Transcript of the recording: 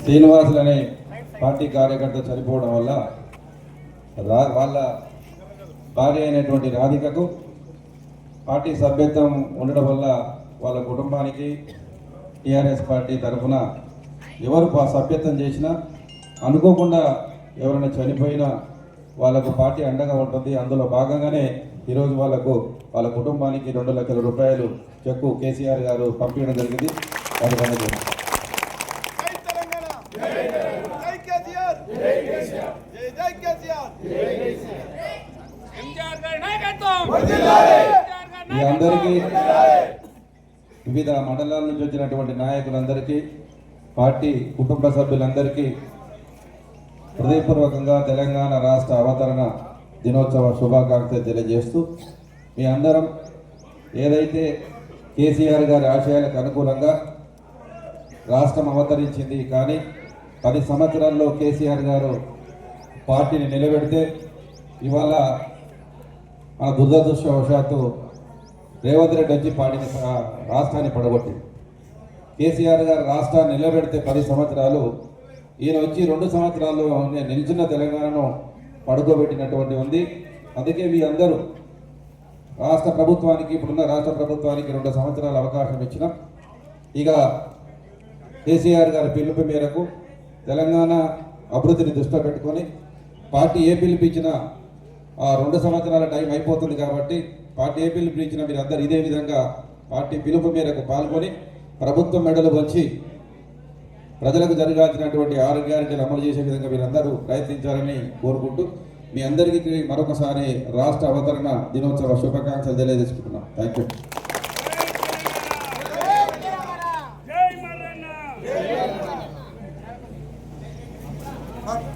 శ్రీనివాసులు అనే పార్టీ కార్యకర్త చనిపోవడం వల్ల రా వాళ్ళ భార్య అయినటువంటి రాధికకు పార్టీ సభ్యత్వం ఉండడం వల్ల వాళ్ళ కుటుంబానికి టీఆర్ఎస్ పార్టీ తరఫున ఎవరు సభ్యత్వం చేసినా అనుకోకుండా ఎవరైనా చనిపోయినా వాళ్ళకు పార్టీ అండగా ఉంటుంది. అందులో భాగంగానే ఈరోజు వాళ్ళకు వాళ్ళ కుటుంబానికి రెండు లక్షల రూపాయలు చెక్కు కేసీఆర్ గారు పంపించడం జరిగింది. వారికి అందజేయండి. జై తెలంగాణ. జై కేసీఆర్. జై జై కేసీఆర్. ఎంజీఆర్ గారి నాయకత్వం మీ అందరికీ వివిధ మండలాల నుంచి వచ్చినటువంటి నాయకులందరికీ పార్టీ కుటుంబ సభ్యులందరికీ హృదయపూర్వకంగా తెలంగాణ రాష్ట్ర అవతరణ దినోత్సవ శుభాకాంక్షలు తెలియజేస్తూ మీ అందరం ఏదైతే కేసీఆర్ గారి ఆశయాలకు అనుకూలంగా రాష్ట్రం అవతరించింది. కానీ పది సంవత్సరాల్లో కేసీఆర్ గారు పార్టీని నిలబెడితే ఇవాళ మన దురదృష్టవశాత్తు రేవంత్ రెడ్డి వచ్చి పార్టీని రాష్ట్రాన్ని పడగొట్టింది. కేసీఆర్ గారు రాష్ట్రాన్ని నిలబెడితే పది సంవత్సరాలు ఈయన వచ్చి రెండు సంవత్సరాలు నే- నిల్చున్న తెలంగాణను పడుకోబెట్టినటువంటి ఉంది. అందుకే మీ అందరూ రాష్ట్ర ప్రభుత్వానికి ఇప్పుడున్న రాష్ట్ర ప్రభుత్వానికి రెండు సంవత్సరాల అవకాశం ఇచ్చినాం. ఇక కేసీఆర్ గారి పిలుపు మేరకు తెలంగాణ అభివృద్ధిని దృష్టిలో పెట్టుకొని పార్టీ ఏ పిలుపు ఇచ్చినా ఆ రెండు సంవత్సరాల టైం అయిపోతుంది కాబట్టి పార్టీ ఏ పిలుపు ఇచ్చినా మీరు అందరు ఇదే విధంగా పార్టీ పిలుపు మేరకు పాల్గొని ప్రభుత్వం మెడలు వచ్చి ప్రజలకు జరగాల్సినటువంటి ఆరోగ్యాన్ని అమలు చేసే విధంగా మీరందరూ ప్రయత్నించాలని కోరుకుంటూ మీ అందరికీ మరొకసారి రాష్ట్ర అవతరణ దినోత్సవ శుభాకాంక్షలు తెలియజేసుకుంటున్నాం. Thank you Bak